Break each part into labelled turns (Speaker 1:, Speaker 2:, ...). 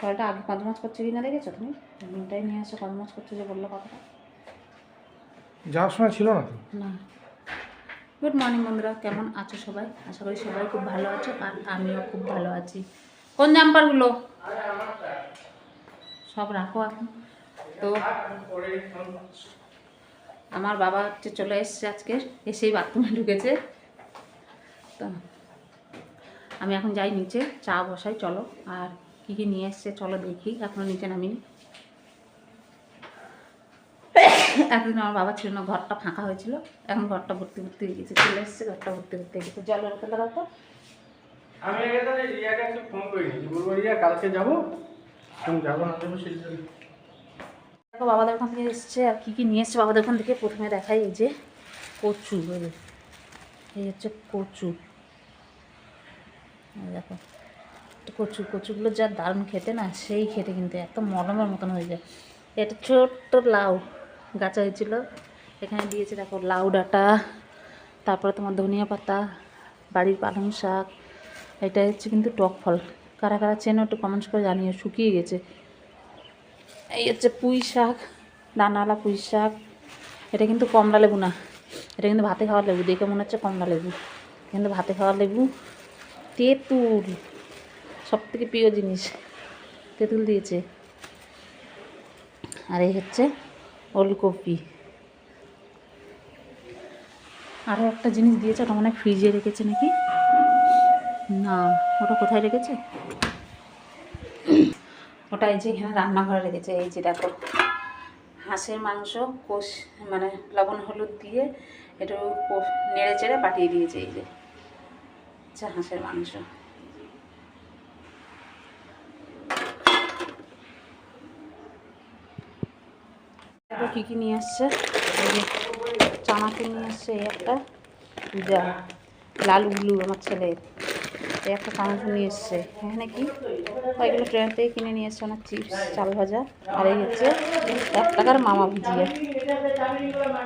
Speaker 1: ফলটা আগে কত মাছ করছে কিনা দেখেছ তুমি? ডিমটাই নিয়ে আসো কত মাছ করছে যে বলল কথাটা।
Speaker 2: যাওয়ার সময় ছিল না
Speaker 1: না। গুড মর্নিং বন্ধুরা কেমন আছো সবাই? আশা করি সবাই খুব ভালো আছো আর আমিও খুব ভালো আছি। কোন জাম্পারগুলো সব রাখো এখন। তো আমার বাবা হচ্ছে চলে এসছে আজকে এসেই বাথরুমে ঢুকেছে। তো আমি এখন যাই নিচে চা বসাই চলো। আর কী কী নিয়ে এসছে চলো দেখি। এখনও নিচে নামিনি। এতদিন আমার বাবা ছিল না ঘরটা ফাঁকা হয়েছিল। এখন ঘরটা ভর্তি ভর্তি হয়ে গেছে চলে এসছে ঘরটা ভর্তি ভর্তি হয়ে গেছে। জলের বোতল রাখো
Speaker 2: আমি আগে তাহলে রিয়াকে একটু ফোন করে দিয়েছি বলব রিয়া কালকে যাব? তুমি যাব না যাব সেই
Speaker 1: দেখো বাবাদের ওখান থেকে এসছে। আর কী কী নিয়ে এসছে বাবাদের ওখান থেকে প্রথমে দেখাই এই যে কচু এই এই হচ্ছে কচু। দেখো। তো কচু, কচুগুলো যা দারুণ খেতে না, সেই খেতে কিন্তু এত মলমের মতন হয়ে যায়। এটা ছোট্ট লাউ গাছ হয়েছিল। এখানে দিয়েছে দেখো লাউ ডাঁটা, তারপরে তোমার ধনিয়া পাতা, বাড়ির পালং শাক, এটা হচ্ছে কিন্তু টক ফল। কারা কারা চেনো একটু কমেন্টস করে জানিয়ে শুকিয়ে গেছে। এই হচ্ছে পুঁই শাক ডানালা পুঁই শাক। এটা কিন্তু কমলা লেবু না, এটা কিন্তু ভাতে খাওয়ার লেবু, দেখে মনে হচ্ছে কমলা লেবু। কিন্তু ভাতে খাওয়ার লেবু তেঁতুল। সব থেকে প্রিয় জিনিস। তেঁতুল দিয়েছে। আর এই হচ্ছে ওলকপি। আরও একটা জিনিস দিয়েছে, ওটা হয় ফ্রিজে রেখেছে নাকি? না, ওটা কোথায় রেখেছে? ওটা এই যে এখানে রান্নাঘরে রেখেছে, এই যে দেখো। হাঁসের মাংস, কোষ মানে লবণ হলুদ দিয়ে একটু নেড়ে চেড়ে পাঠিয়ে দিয়েছে এই যে। আচ্ছা হাঁসের মাংস। কী কী নিয়ে আসছে। চানাচুর নিয়ে আসছে এই একটা। যা, লাল উল্লু আমার ছেলে এই একটা চানাচুর নিয়ে এসছে। এখানে কি? ওইগুলো ট্রেন থেকে কিনে নিয়ে এসছে অনেক চিপস, চাল ভাজা। আর এই হচ্ছে এক টাকার মামা ভুজিয়া।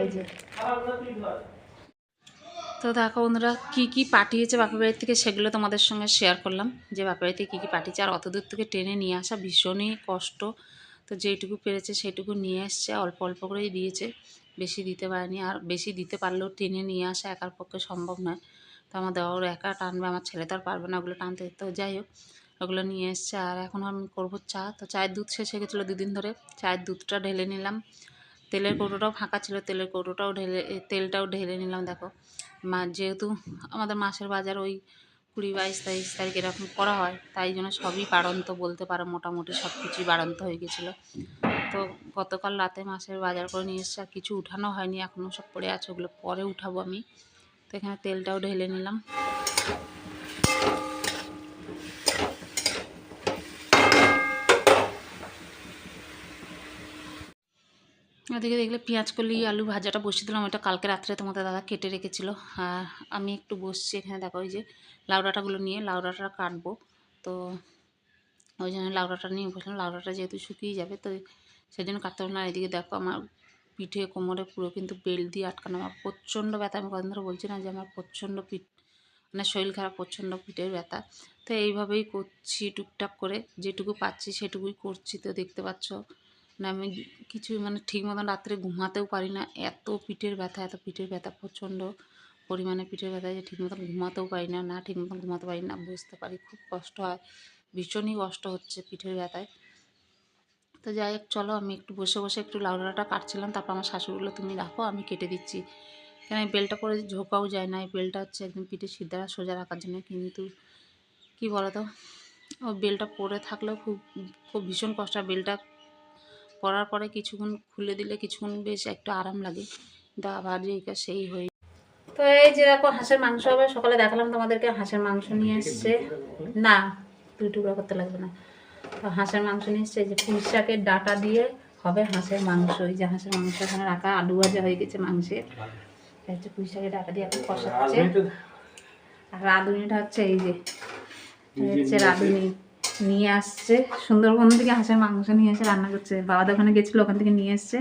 Speaker 1: এই যে। তো দেখো বন্ধুরা, কী কী পাঠিয়েছে বাপের বাড়ি থেকে সেগুলো তোমাদের সঙ্গে শেয়ার করলাম। যে বাপের বাড়িতে কী কী পাঠিয়েছে আর অত দূর থেকে টেনে নিয়ে আসা ভীষণই কষ্ট। তো যেইটুকু পেরেছে সেইটুকু নিয়ে এসছে অল্প অল্প করেই দিয়েছে। বেশি দিতে পারেনি আর বেশি দিতে পারলেও টেনে নিয়ে আসা একার পক্ষে সম্ভব নয়। তো আমার দেওয়ার একা টানবে, আমার ছেলে তো আর পারবে না ওগুলো টানতে। তো যাই হোক, ওগুলো নিয়ে এসছে আর এখন আমি করব চা। তো চায়ের দুধ শেষ হয়ে গেছিল দুদিন ধরে। চায়ের দুধটা ঢেলে নিলাম। তেলের কৌটোটাও ফাঁকা ছিল, তেলের কৌটোটাও ঢেলে, তেলটাও ঢেলে নিলাম, দেখো। মা, যেহেতু আমাদের মাসের বাজার ওই কুড়ি বাইশ তেইশ তারিখ এরকম করা হয়, তাই জন্য সবই বাড়ন্ত বলতে পারো, মোটামুটি সব কিছুই বাড়ন্ত হয়ে গেছিল। তো গতকাল রাতে মাছের বাজার করে নিয়ে এসছে, আর কিছু উঠানো হয়নি এখনও সব পড়ে আছে, ওগুলো পরে উঠাবো আমি। তো এখানে তেলটাও ঢেলে নিলাম। ওদিকে দেখলে পেঁয়াজ কলি, আলু ভাজাটা বসিয়ে দিলাম ওটা কালকে রাত্রে তোমাদের দাদা কেটে রেখেছিল। আর আমি একটু বসছি এখানে, দেখো ওই যে লাউডাটাগুলো নিয়ে লাউডাটা কাটবো। তো ওই জন্য লাউডাটা নিয়ে বসলাম। লাউডাটা যেহেতু শুকিয়ে যাবে, তো সেই জন্য কাটতে পারলাম এদিকে দেখো আমার পিঠে কোমরে পুরো কিন্তু বেল্ট দিয়ে আটকানো। আমার প্রচণ্ড ব্যথা, আমি কদিন ধরে বলছি না যে আমার প্রচণ্ড পিঠ মানে শরীর খারাপ, প্রচণ্ড পিঠের ব্যথা। তো এইভাবেই করছি টুকটাক করে, যেটুকু পাচ্ছি সেটুকুই করছি। তো দেখতে পাচ্ছ না, আমি কিছু মানে ঠিক মতন রাত্রে ঘুমাতেও পারি না। এত পিঠের ব্যথা, এত পিঠের ব্যথা, প্রচণ্ড পরিমাণে পিঠের ব্যথা যে ঠিক মতন ঘুমাতেও পারি না না ঠিক মতন ঘুমাতে পারি না, বুঝতে পারি, খুব কষ্ট হয়, ভীষণই কষ্ট হচ্ছে পিঠের ব্যথায়। তো যাই হোক, চলো আমি একটু বসে বসে একটু লাউ লাউডাটা কাটছিলাম, তারপর আমার শাশুড়িগুলো, তুমি রাখো, আমি কেটে দিচ্ছি। কেন এই বেলটা পরে ঝোঁকাও যায় না, এই বেলটা হচ্ছে একদম পিঠে সিদ্ধা সোজা রাখার জন্য, কিন্তু কি বলতো, ও বেলটা পরে থাকলেও খুব খুব ভীষণ কষ্ট বেলটা পরার পরে কিছুক্ষণ খুলে দিলে কিছুক্ষণ বেশ একটু আরাম লাগে। দা এটা সেই হয়ে তো এই যে দেখো হাঁসের মাংস হবে সকালে দেখালাম তোমাদেরকে হাঁসের মাংস নিয়ে এসছে। না দুই টুকরো করতে লাগবে না। তো হাঁসের মাংস নিয়ে এসছে যে পুঁই শাকের ডাটা দিয়ে হবে হাঁসের মাংস। এই যে হাঁসের মাংস এখানে রাখা আলু ভাজা হয়ে গেছে মাংসের। হচ্ছে পুঁই শাকের ডাটা দিয়ে এখন কষাচ্ছে। আর রাঁধুনিটা হচ্ছে এই যে হচ্ছে রাঁধুনি। নিয়ে আসছে। সুন্দরবন থেকে হাঁসের মাংস নিয়ে এসে রান্না করছে। বাবা দোকানে গেছিল ওখান থেকে নিয়ে এসছে।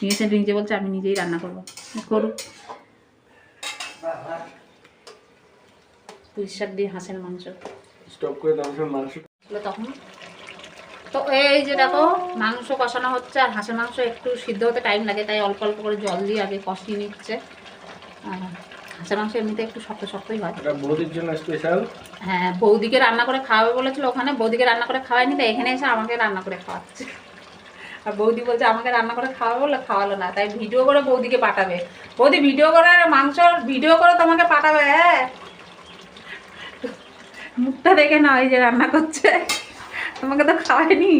Speaker 1: নিয়ে এসে নিজে বলছে আমি নিজেই রান্না করব। করুক দিয়ে হাঁসের মাংস।
Speaker 2: স্টপ করে মাংস।
Speaker 1: তখন। তো এই যে দেখো মাংস কষানো হচ্ছে আর হাঁসের মাংস একটু সিদ্ধ হতে টাইম লাগে তাই অল্প অল্প করে জল দিয়ে আগে কষিয়ে নিচ্ছে। আর হাঁসের মাংস এমনিতে একটু শক্ত শক্তই হয়।
Speaker 2: এটা বৌদির জন্য স্পেশাল
Speaker 1: হ্যাঁ বৌদিকে রান্না করে খাওয়াবে বলেছিল ওখানে বৌদিকে রান্না করে খাওয়ায়নি তাই এখানে এসে আমাকে রান্না করে খাওয়াচ্ছে। আর বৌদি বলছে আমাকে রান্না করে খাওয়াবে বলে খাওয়ালো না তাই ভিডিও করে বৌদিকে পাঠাবে। বৌদি ভিডিও করে আর মাংস ভিডিও করে তোমাকে পাঠাবে হ্যাঁ? মুখটা দেখে না ওই যে রান্না করছে। তোমাকে তো খাওয়ায়নি।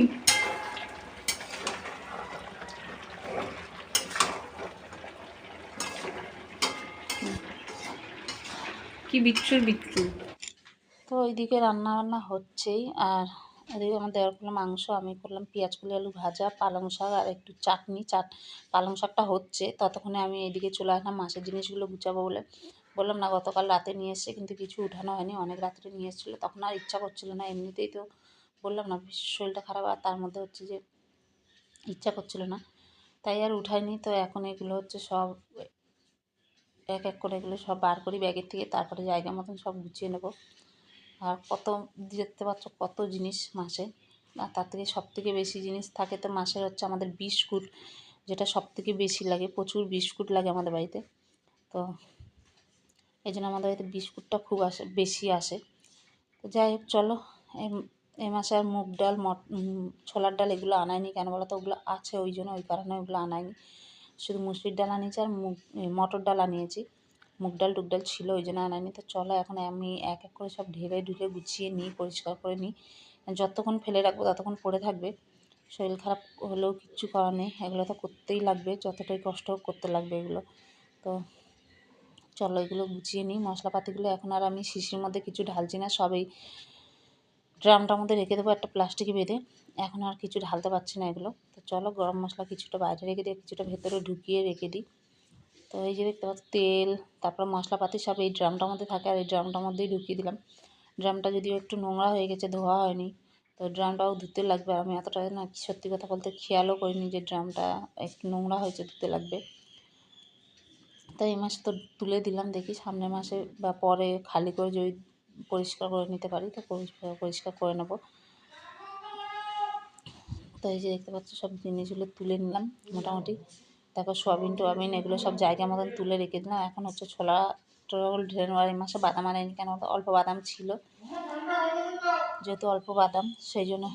Speaker 1: কি বিচ্ছুর বিচ্ছু? তো ওইদিকে রান্না বান্না হচ্ছেই, আর ওদিকে আমার দেওয়ার করলাম মাংস, আমি করলাম পেঁয়াজ কলি আলু ভাজা, পালং শাক, আর একটু চাটনি, চাট, পালং শাকটা হচ্ছে। ততক্ষণে আমি এদিকে চলে আসলাম, মাছের জিনিসগুলো গুছাবো বলে। বললাম, না, গতকাল রাতে নিয়ে এসছে, কিন্তু কিছু উঠানো হয়নি, অনেক রাত্রে নিয়ে এসেছিল। তখন আর ইচ্ছা করছিল না, এমনিতেই তো বললাম, না শরীরটা খারাপ, আর তার মধ্যে হচ্ছে যে ইচ্ছা করছিল না। তাই আর উঠাইনি, তো এখন এগুলো হচ্ছে সব এক এক করে এগুলো সব বার করি ব্যাগের থেকে, তারপরে জায়গা মতন সব গুছিয়ে নেব। আর কত দেখতে পাচ্ছ কত জিনিস মাসে। আর তার থেকে সব থেকে বেশি জিনিস থাকে তো মাসের হচ্ছে আমাদের বিস্কুট, যেটা সব থেকে বেশি লাগে, প্রচুর বিস্কুট লাগে আমাদের বাড়িতে। তো এই জন্য আমাদের বাড়িতে বিস্কুটটা খুব আসে, বেশি আসে। তো যাই হোক, চলো এই- মাসে আর মুগ ডাল, মট ছোলার ডাল এগুলো আনায়নি কেন বলো তো? ওগুলো আছে ওই জন্য, ওই কারণে ওগুলো আনায়নি শুধু মুসুরির ডাল আনিয়েছি আর মুগ মটর ডাল আনিয়েছি। মুগ ডাল, টুক ডাল ছিল, ওই জন্য আনাইনি। তো চলো, এখন আমি এক এক করে সব ঢেলে ঢুলে গুছিয়ে নিই, পরিষ্কার করে নিই। যতক্ষণ ফেলে রাখব, ততক্ষণ পড়ে থাকবে। শরীর খারাপ হলেও কিচ্ছু করার নেই। এগুলো তো করতেই লাগবে, যতটাই কষ্ট করতে লাগবে এগুলো। তো চলো, এগুলো গুছিয়ে নিই। মশলাপাতিগুলো এখন আর আমি শিশির মধ্যে কিছু ঢালছি না, সবই ড্রামটার মধ্যে রেখে দেবো, একটা প্লাস্টিকে বেঁধে। এখন আর কিছু ঢালতে পারছি না এগুলো। তো চলো গরম মশলা কিছুটা বাইরে রেখে দিই কিছুটা ভেতরে ঢুকিয়ে রেখে দিই। তো এই যে দেখতে পাচ্ছি, তেল, তারপর মশলাপাতি সব এই ড্রামটার মধ্যে থাকে আর এই ড্রামটার মধ্যেই ঢুকিয়ে দিলাম। ড্রামটা যদিও একটু নোংরা হয়ে গেছে, ধোয়া হয়নি, তো ড্রামটাও ধুতে লাগবে। আর আমি এতটা না সত্যি কথা বলতে খেয়ালও করিনি যে ড্রামটা একটু নোংরা হয়েছে, ধুতে লাগবে। তাই এই মাসে তো তুলে দিলাম দেখি, সামনের মাসে বা পরে খালি করে যদি পরিষ্কার করে নিতে পারি, তো পরিষ্কার করে নেব। তো এই যে দেখতে পাচ্ছ, সব জিনিসগুলো তুলে নিলাম মোটামুটি। তারপর সোয়াবিন টোয়াবিন, এগুলো সব জায়গা মতন তুলে রেখে দিলাম। এখন হচ্ছে ছোলা টোলাগুলো ঢেলে নেওয়ার এই মাসে বাদাম আনাইনি কেন? অল্প বাদাম ছিল, যেহেতু অল্প বাদাম, সেই জন্য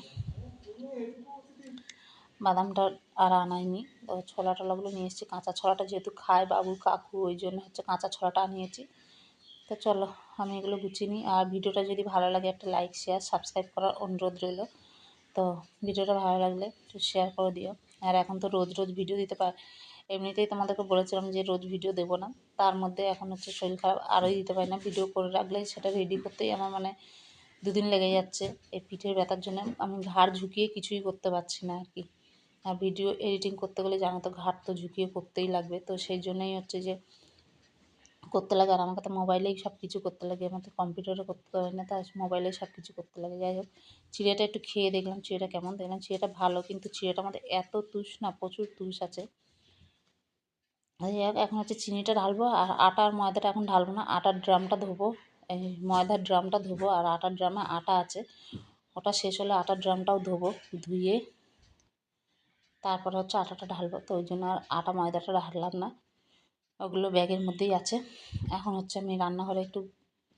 Speaker 1: বাদামটা আর আনাইনি। তো ছোলা টোলাগুলো নিয়ে এসেছি, কাঁচা ছোলাটা যেহেতু খায় বাবু, কাকু, ওই জন্য হচ্ছে কাঁচা ছোলাটা আনিয়েছি। তো চলো, আমি এগুলো গুছিয়ে নিই। আর ভিডিওটা যদি ভালো লাগে, একটা লাইক শেয়ার সাবস্ক্রাইব করার অনুরোধ রইল। তো ভিডিওটা ভালো লাগলে একটু শেয়ার করে দিও। আর এখন তো রোজ রোজ ভিডিও দিতে পার, এমনিতেই তোমাদেরকে বলেছিলাম যে রোজ ভিডিও দেবো না। তার মধ্যে এখন হচ্ছে শরীর খারাপ, আরোই দিতে পারি না। ভিডিও করে রাখলে সেটা রেডি করতেই আমার মানে দুদিন লেগে যাচ্ছে এই পিঠের ব্যথার জন্য। আমি ঘাড় ঝুঁকিয়ে কিছুই করতে পারছি না আর কি। আর ভিডিও এডিটিং করতে গেলে জানো তো ঘাট তো ঝুঁকিয়ে করতেই লাগবে। তো সেই জন্যই হচ্ছে যে করতে লাগে, আর আমাকে তো মোবাইলেই সব কিছু করতে লাগে, আমার তো কম্পিউটারে করতে পারে না তাই মোবাইলেই সব কিছু করতে লাগে। যাই হোক চিড়েটা একটু খেয়ে দেখলাম চিড়েটা কেমন দেখলাম চিড়েটা ভালো, কিন্তু চিড়েটার আমাদের এত তুষ না, প্রচুর তুষ আছে। এখন হচ্ছে চিনিটা ঢালবো, আর আটা আর ময়দাটা এখন ঢালবো না, আটার ড্রামটা ধোবো, এই ময়দার ড্রামটা ধোবো, আর আটার ড্রামে আটা আছে। ওটা শেষ হলে আটার ড্রামটাও ধোবো, ধুয়ে, তারপরে হচ্ছে আটাটা ঢালবো, তো ওই জন্য আর আটা ময়দাটা ঢাললাম না। ওগুলো ব্যাগের মধ্যেই আছে। এখন হচ্ছে আমি রান্নাঘরে একটু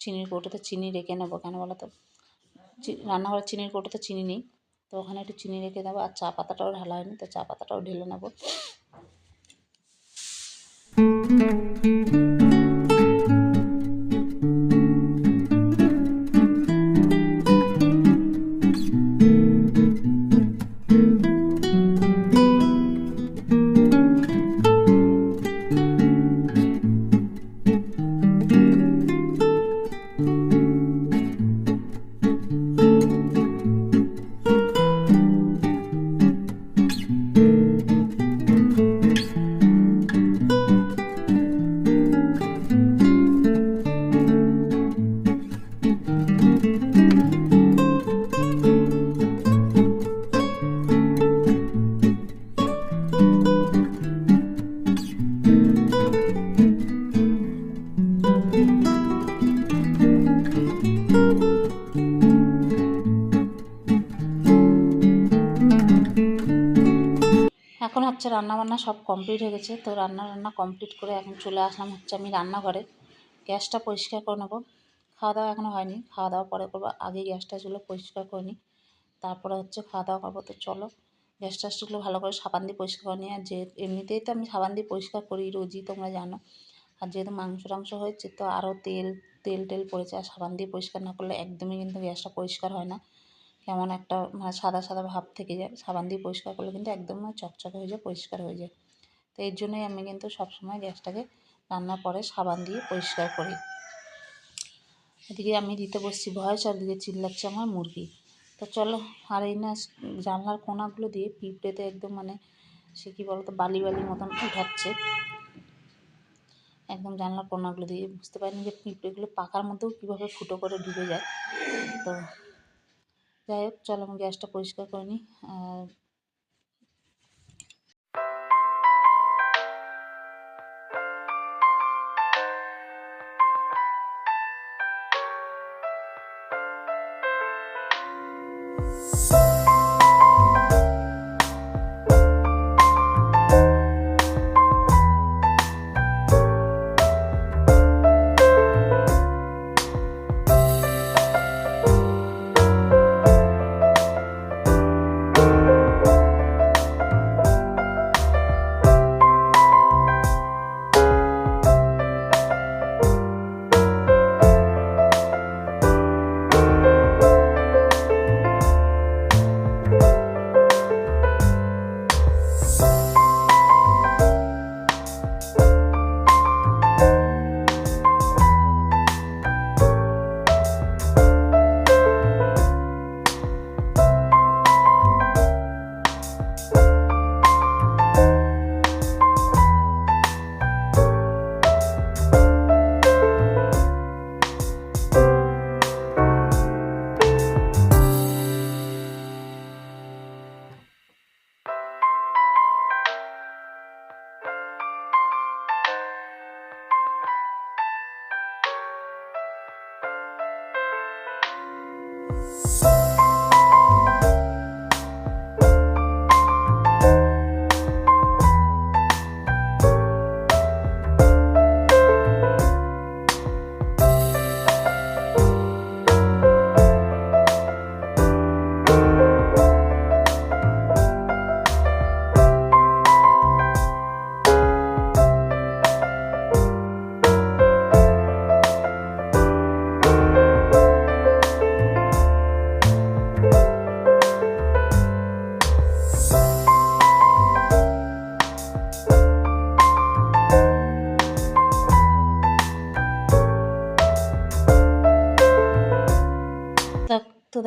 Speaker 1: চিনির কৌটোতে চিনি রেখে নেব। কেন বলো তো? রান্নাঘরে চিনির কৌটোতে চিনি নেই। তো ওখানে একটু চিনি রেখে দেবো। আর চা পাতাটাও ঢালা হয়নি, তো চা পাতাটাও ঢেলে নেব। এখন হচ্ছে রান্না বান্না সব কমপ্লিট হয়ে গেছে। তো রান্না রান্না কমপ্লিট করে এখন চলে আসলাম হচ্ছে আমি রান্নাঘরে। গ্যাসটা পরিষ্কার করে নেব। খাওয়া দাওয়া এখনও হয়নি। খাওয়া দাওয়া পরে করব। আগে গ্যাসটা চুলো পরিষ্কার করে নিই। তারপরে হচ্ছে খাওয়া দাওয়া করব। তো চলো, গ্যাস টাসগুলো ভালো করে সাবান দিয়ে পরিষ্কার করে নিই। আর যে এমনিতেই তো আমি সাবান দিয়ে পরিষ্কার করি, রোজই তোমরা জানো। আর যেহেতু মাংস টাংস হয়েছে, তো আরও তেল তেল টেল পড়েছে। আর সাবান দিয়ে পরিষ্কার না করলে একদমই কিন্তু গ্যাসটা পরিষ্কার হয় না। কেমন একটা মানে সাদা সাদা ভাব থেকে যায়। সাবান দিয়ে পরিষ্কার করলে কিন্তু একদম চকচকে হয়ে যায়, পরিষ্কার হয়ে যায়। তো এর জন্যই আমি কিন্তু সবসময় গ্যাসটাকে রান্নার পরে সাবান দিয়ে পরিষ্কার করি। এদিকে আমি দিতে বসছি ভয়েস আর দিকে চিল্লাচ্ছে আমার মুরগি। তো চলো, আর এই না জানলার কোনাগুলো দিয়ে পিঁপড়েতে একদম মানে সে কী বলতো, বালি বালি মতন উঠাচ্ছে। একদম জানলার কোনাগুলো দিয়ে। বুঝতে পারিনি যে পিঁপড়েগুলো পাকার মধ্যেও কীভাবে ফুটো করে ঢুকে যায়। তো যাই হোক চলো আমি গ্যাসটা পরিষ্কার করে নিই।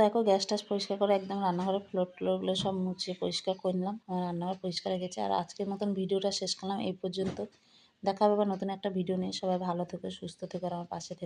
Speaker 1: দেখো গ্যাস টাস পরিষ্কার করে একদম রান্নাঘরের ফ্লোর ট্লোরগুলো সব মুছে পরিষ্কার করে নিলাম। আমার রান্নাঘর পরিষ্কার গেছে। আর আজকের মতন ভিডিওটা শেষ করলাম। এই পর্যন্ত দেখা হবে বা নতুন একটা ভিডিও নিয়ে। সবাই ভালো থেকো, সুস্থ থেকো, আর আমার পাশে থেকো।